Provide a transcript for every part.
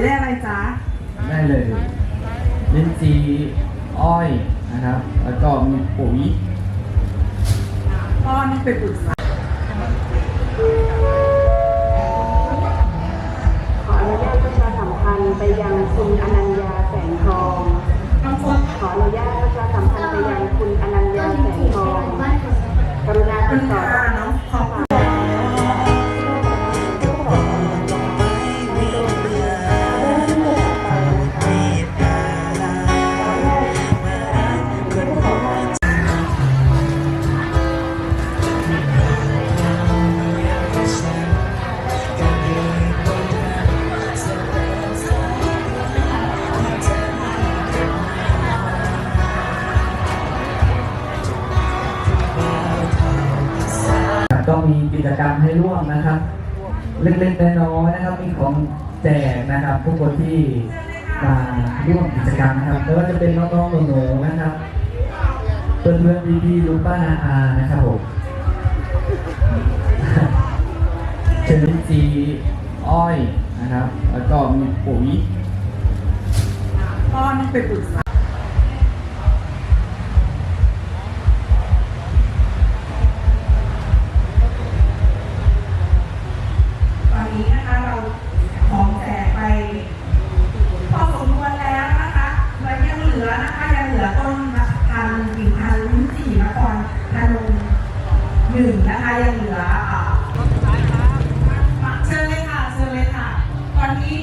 าวได้อะไรจ๊ะได้เลยลิ้นจี่อ้อยนะครับ แล้วก็มีปุ๋ยก็นี่เป็นปรึกษา มีกิจกรรมให้ร่วมนะครับ เล็กๆน้อยๆนะครับ มีของแจกนะครับทุกคนที่มาร่วมกิจกรรมนะครับไม่ว่าจะเป็นน้องๆหนูๆนะครับเพื่อนๆพี่ๆลุงป้านาอานะครับผมเชญลิ้นจี่อ้อยนะครับ แล้วก็มีปุ๋ยก็นี่เป็นปรึกษา นะคะยังเหลืออ่าเชิญเลยค่ะเชิญเลยค่ะ ตอนนี้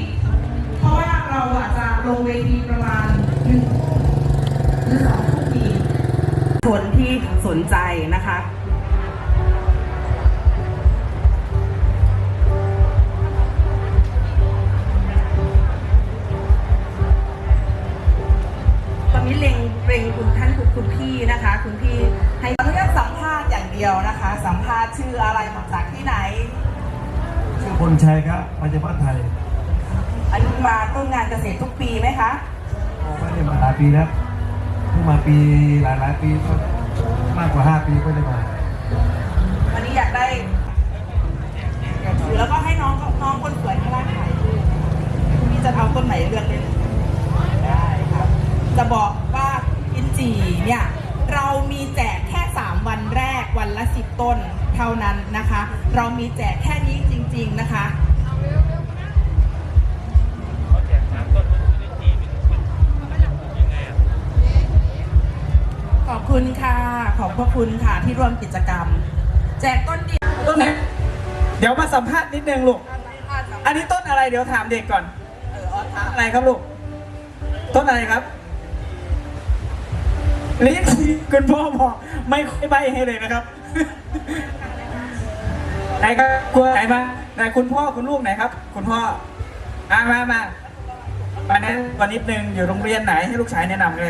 เพราะว่าเราอาจจะลงเวทีประมาณหนึ่งหรือสองทุ่มปีคนที่สนใจนะคะตอนนี้เล็งเล็งคุณท่านคุณคุณพี่นะคะ คุณพี่ ชื่ออะไรมาจากที่ไหน ชื่อพลชัยครับมาจากบ้านไทยอันนี้มาต้นงานเกษตรทุกปีไหมคะไม่ได้มาหลายปีแล้วเพิ่งมาปีหลายหลายๆปีก็มากกว่า5ปีก็ได้มา วันนี้อยากได้อยากถือแล้วก็ให้น้องน้องคนสวยข้างล่างถ่ายรูปพี่จะเอาต้นไหนเลือกเลยได้ครับจะบอกว่าอินจีเนี่ยเรามีแจกแค่ 3 วันแรกวันละ 10 ต้น เท่านั้นนะคะ เรามีแจกแค่นี้จริง ๆนะคะขอบคุณค่ะ ขอบพระคุณค่ะที่ร่วมกิจกรรม แจกต้นเดียวต้นไหนเดี๋ยวมาสัมภาษณ์นิดนึงลูก อันนี้ต้นอะไรเดี๋ยวถามเด็กก่อนเออออสต้นอะไรครับลูก ต้นอะไรครับ ลิ้นคุณพ่อบอกไม่ค่อยใบให้เลยนะครับ ไหนครับกลัวไหนมาไหนคุณพ่อคุณลูกไหนครับ คุณพ่ออ่ามามามาแนะนำก่อนนิดนึงอยู่โรงเรียนไหนให้ลูกชายแนะนำเลยครับ